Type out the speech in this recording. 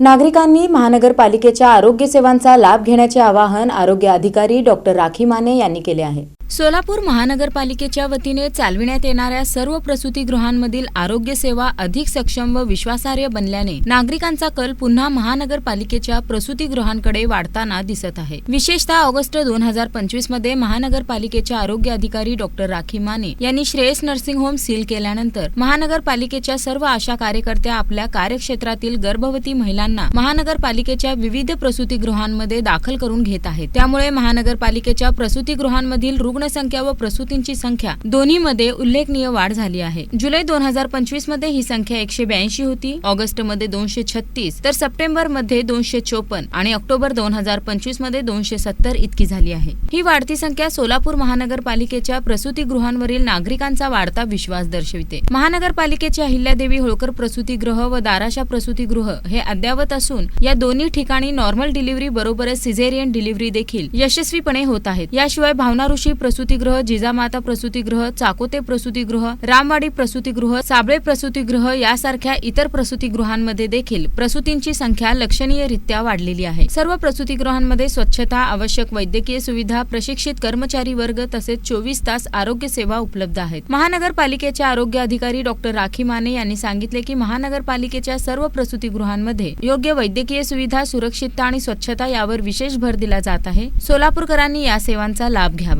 नागरिकांनी महानगरपालिकेच्या आरोग्य सेवांचा लाभ घेण्याचे आवाहन आरोग्य अधिकारी डॉक्टर राखी माने यांनी केले आहे. सोलापूर महानगरपालिकेच्या वतीने चालविण्यात येणाऱ्या सर्व प्रसूतीगृहांमधील आरोग्य सेवा अधिक सक्षम व विश्वासार्ह बनल्याने नागरिकांचा कल पुन्हा महानगरपालिकेच्या प्रसूतीगृहांकडे वाढताना दिसत आहे. विशेषतः ऑगस्ट दोन हजार पंचवीसमध्ये महानगरपालिकेच्या आरोग्य अधिकारी डॉक्टर राखी माने यांनी श्रेयस नर्सिंग होम सील केल्यानंतर महानगरपालिकेच्या सर्व आशा कार्यकर्त्या आपल्या कार्यक्षेत्रातील गर्भवती महिलांना महानगरपालिकेच्या विविध प्रसूतीगृहांमध्ये दाखल करून घेत आहेत. त्यामुळे महानगरपालिकेच्या प्रसूतीगृहांमधील रुग्णसंख्या व प्रसूतींची संख्या दोन्हीमध्ये उल्लेखनीय वाढ झाली आहे. जुलै दोन हजार पंचवीसमध्ये ही संख्या एकशे ब्याऐंशी होती ऑगस्टमध्ये दोनशे छत्तीस तर सप्टेंबरमध्ये दोनशे चोपन्न आणि ऑक्टोबर दोन हजार पंचवीसमध्ये दोनशे सत्तर इतकी झाली आहे. ही वाढती संख्या सोलापूर महानगरपालिकेच्या प्रसूतीगृहांवरील नागरिकांचा वाढता विश्वास दर्शविते. महानगरपालिकेचे अहिल्यादेवी होळकर प्रसूतीगृह व दाराशा प्रसूतीगृह हे अद्यावत असून या दोन्ही ठिकाणी नॉर्मल डिलिव्हरी बरोबरच सिझेरियन डिलिव्हरी देखील यशस्वीपणे होत आहेत. याशिवाय भावना ऋषी प्रसूतीगृह जिजामाता प्रसूतीगृह चाकोते प्रसूतीगृह रामवाडी प्रसूतीगृह साबळे प्रसूतीगृह यासारख्या इतर प्रसूतीगृहांमध्ये देखील प्रसूतींची संख्या लक्षणीयरित्या वाढलेली आहे. सर्व प्रसूतीगृहांमध्ये स्वच्छता आवश्यक वैद्यकीय सुविधा प्रशिक्षित कर्मचारी वर्ग तसेच चोवीस तास आरोग्य सेवा उपलब्ध आहेत. महानगरपालिकेचे आरोग्य अधिकारी डॉक्टर राखी माने यांनी सांगितले की महानगरपालिकेच्या सर्व प्रसूतीगृहांमध्ये योग्य वैद्यकीय सुविधा सुरक्षितता आणि स्वच्छता यावर विशेष भर दिला जात आहे. सोलापूरकरांनी या सेवांचा लाभ घ्यावा.